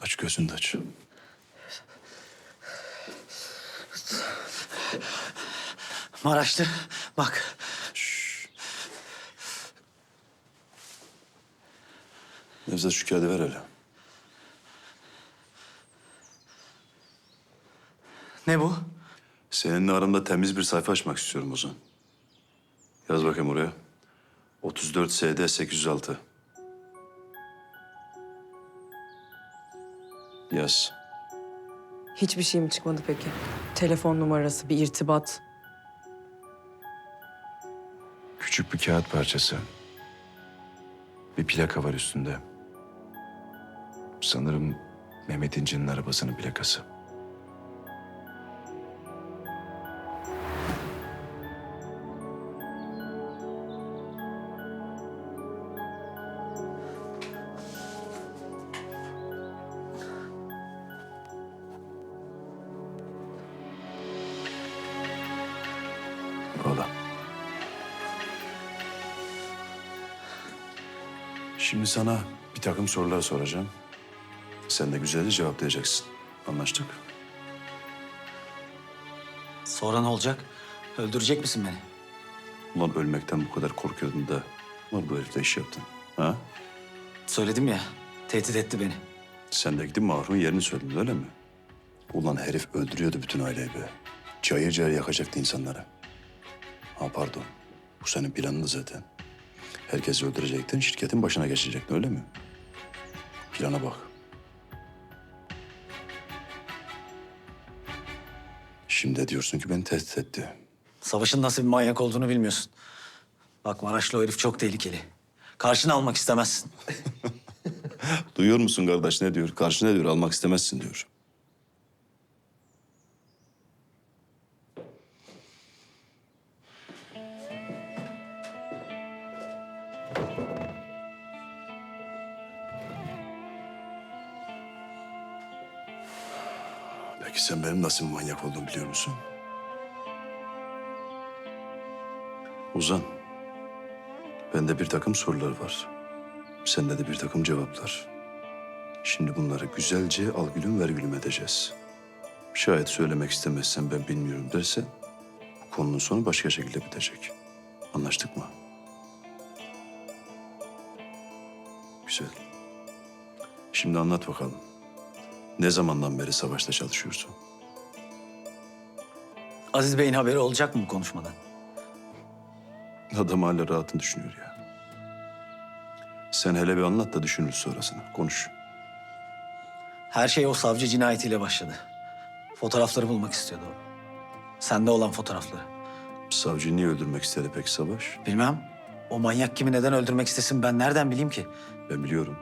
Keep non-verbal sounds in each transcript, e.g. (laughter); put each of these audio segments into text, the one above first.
Aç gözünü de aç. Maraşlı bak Nevzat şu kağıdı ver hele. Ne bu? Seninle aramda temiz bir sayfa açmak istiyorum Ozan. Yaz bakayım oraya. 34 SD 806. Yaz. Hiçbir şey mi çıkmadı peki? Telefon numarası, bir irtibat. Küçük bir kağıt parçası. Bir plaka var üstünde. Sanırım Mehmet İnci'nin arabasının plakası. Şimdi sana bir takım sorular soracağım. Sen de güzelce cevaplayacaksın. Anlaştık. Sonra ne olacak? Öldürecek misin beni? Ulan ölmekten bu kadar korkuyordun da ulan bu herifle iş yaptın. Ha? Söyledim ya tehdit etti beni. Sen de gidip Mahru'nun yerini söyledin öyle mi? Ulan herif öldürüyordu bütün aileyi be. Cayır cayır yakacaktı insanları. Ha pardon. Bu senin planındı zaten. Herkesi öldürecektin, şirketin başına geçecektin öyle mi? Plana bak. Şimdi diyorsun ki beni tehdit etti. Savaşın nasıl bir manyak olduğunu bilmiyorsun. Bak Maraşlı o herif çok tehlikeli. Karşına almak istemezsin. (laughs) Duyuyor musun kardeş ne diyor? Karşı ne diyor? Almak istemezsin diyor. Peki sen benim nasıl bir manyak olduğumu biliyor musun? Ozan, bende bir takım sorular var. Sende de bir takım cevaplar. Şimdi bunları güzelce al gülüm ver gülüm edeceğiz. Şayet söylemek istemezsen ben bilmiyorum dersen konunun sonu başka şekilde bitecek. Anlaştık mı? Güzel. Şimdi anlat bakalım. Ne zamandan beri savaşta çalışıyorsun? Aziz Bey'in haberi olacak mı bu konuşmadan? Adam hala rahatını düşünüyor ya. Sen hele bir anlat da düşünürüz sonrasını. Konuş. Her şey o savcı cinayetiyle başladı. Fotoğrafları bulmak istiyordu o. Sende olan fotoğrafları. Savcı niye öldürmek istedi peki Savaş? Bilmem. O manyak kimi neden öldürmek istesin ben nereden bileyim ki? Ben biliyorum.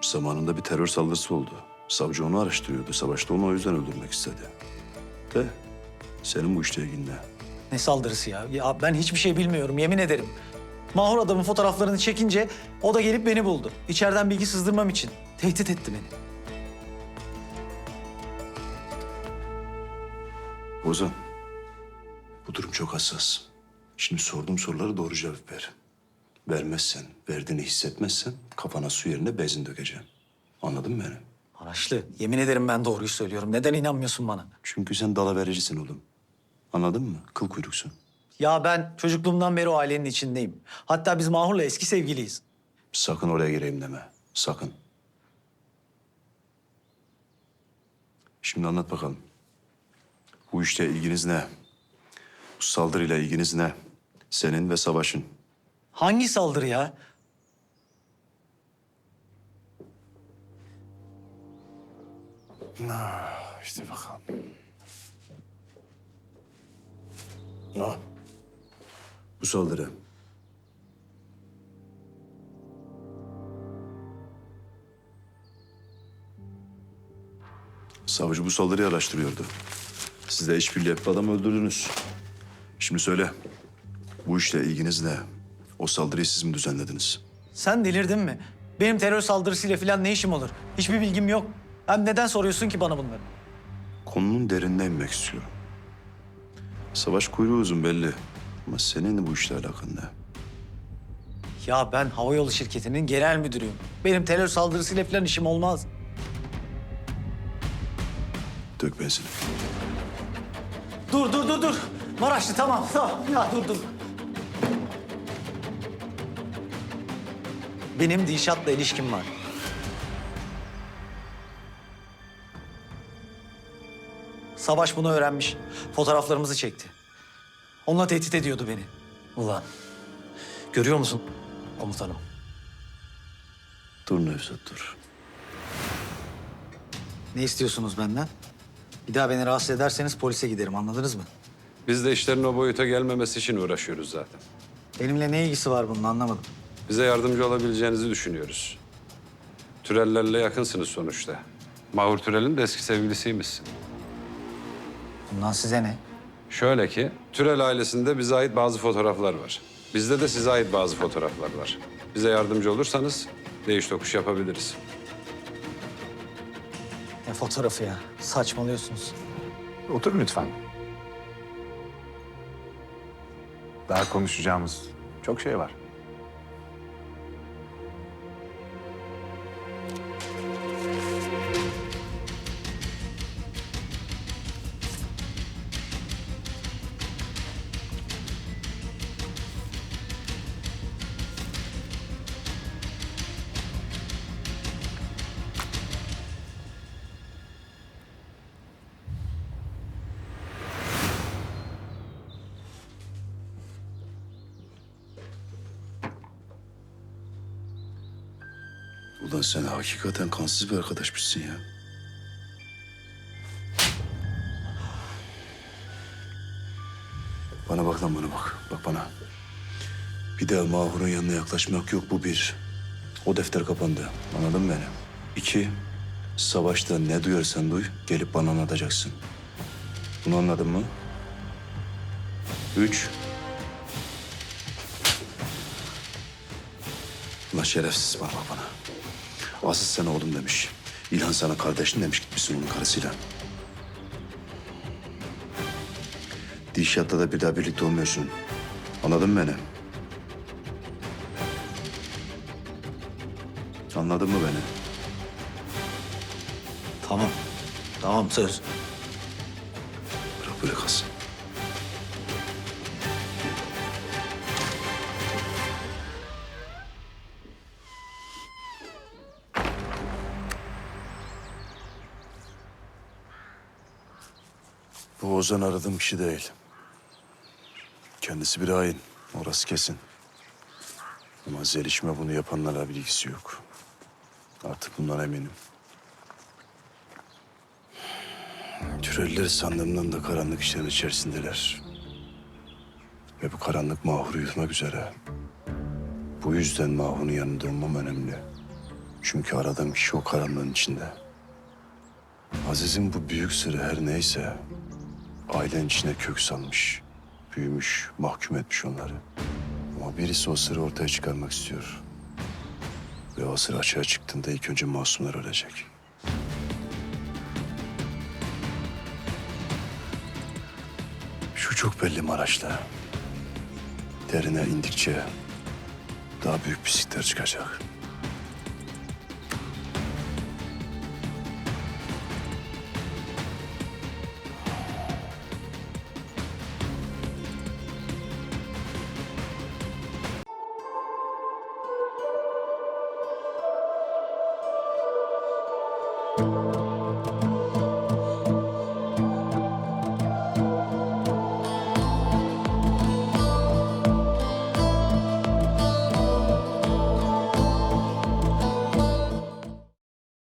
Zamanında bir terör saldırısı oldu. Savcı onu araştırıyordu. Savaşta onu o yüzden öldürmek istedi. De senin bu işte ilgin ne? Ne saldırısı ya? Ya ben hiçbir şey bilmiyorum yemin ederim. Mahur adamın fotoğraflarını çekince o da gelip beni buldu. İçeriden bilgi sızdırmam için. Tehdit etti beni. Ozan, bu durum çok hassas. Şimdi sorduğum sorulara doğru cevap ver. Vermezsen, verdiğini hissetmezsen kafana su yerine bezin dökeceğim. Anladın mı beni? Maraşlı, yemin ederim ben doğruyu söylüyorum. Neden inanmıyorsun bana? Çünkü sen dala vericisin oğlum. Anladın mı? Kıl kuyruksun. Ya ben çocukluğumdan beri o ailenin içindeyim. Hatta biz Mahur'la eski sevgiliyiz. Sakın oraya gireyim deme. Sakın. Şimdi anlat bakalım. Bu işte ilginiz ne? Bu saldırıyla ilginiz ne? Senin ve Savaş'ın. Hangi saldırı ya? İşte bakalım. Ne? Bu saldırı. Savcı bu saldırıyı araştırıyordu. Siz de işbirliği yapıp adam öldürdünüz. Şimdi söyle. Bu işle ilginiz ne? O saldırıyı siz mi düzenlediniz? Sen delirdin mi? Benim terör saldırısıyla falan ne işim olur? Hiçbir bilgim yok. Hem neden soruyorsun ki bana bunları? konunun derinine inmek istiyorum. Savaş kuyruğu uzun belli. Ama senin bu işle alakan ne? Ya ben havayolu şirketinin genel müdürüyüm. Benim terör saldırısıyla falan işim olmaz. Dök benzini. Dur dur dur dur. Maraşlı tamam tamam. Ya dur dur. Benim Dişat'la ilişkim var. Savaş bunu öğrenmiş. Fotoğraflarımızı çekti. Onunla tehdit ediyordu beni. Ulan. Görüyor musun komutanım? Dur Nevzat dur. Ne istiyorsunuz benden? Bir daha beni rahatsız ederseniz polise giderim anladınız mı? Biz de işlerin o boyuta gelmemesi için uğraşıyoruz zaten. Benimle ne ilgisi var bunun anlamadım. Bize yardımcı olabileceğinizi düşünüyoruz. Türellerle yakınsınız sonuçta. Mahur Türel'in de eski sevgilisiymişsin. Bundan size ne? Şöyle ki, Türel ailesinde bize ait bazı fotoğraflar var. Bizde de size ait bazı fotoğraflar var. Bize yardımcı olursanız değiş tokuş yapabiliriz. Ne fotoğrafı ya? Saçmalıyorsunuz. Oturun lütfen. Daha konuşacağımız çok şey var. Ulan sen hakikaten kansız bir arkadaşmışsın ya. Bana bak lan bana bak. Bak bana. Bir daha Mahur'un yanına yaklaşmak yok bu bir. O defter kapandı. Anladın mı beni? İki, savaşta ne duyarsan duy, gelip bana anlatacaksın. Bunu anladın mı? Üç, Ulan şerefsiz bana bak bana. Asıl sen oğlum demiş. İlhan sana kardeşin demiş gitmişsin onun karısıyla. Dişat'ta da bir daha birlikte olmuyorsun. Anladın mı beni? Anladın mı beni? Tamam. Tamam söz. Bırak böyle kalsın. Bu Ozan aradığım kişi değil. Kendisi bir hain. Orası kesin. Ama Zelişme bunu yapanlarla bir ilgisi yok. Artık bundan eminim. Türeliler sandığımdan da karanlık işlerin içerisindeler. Ve bu karanlık Mahur'u yutmak üzere. Bu yüzden Mahur'un yanında olmam önemli. Çünkü aradığım kişi o karanlığın içinde. Aziz'in bu büyük sırrı her neyse... ...ailenin içine kök salmış. Büyümüş, mahkum etmiş onları. Ama birisi o sırrı ortaya çıkarmak istiyor. Ve o sır açığa çıktığında ilk önce masumlar ölecek. Şu çok belli Maraş'ta. Derine indikçe daha büyük pislikler çıkacak.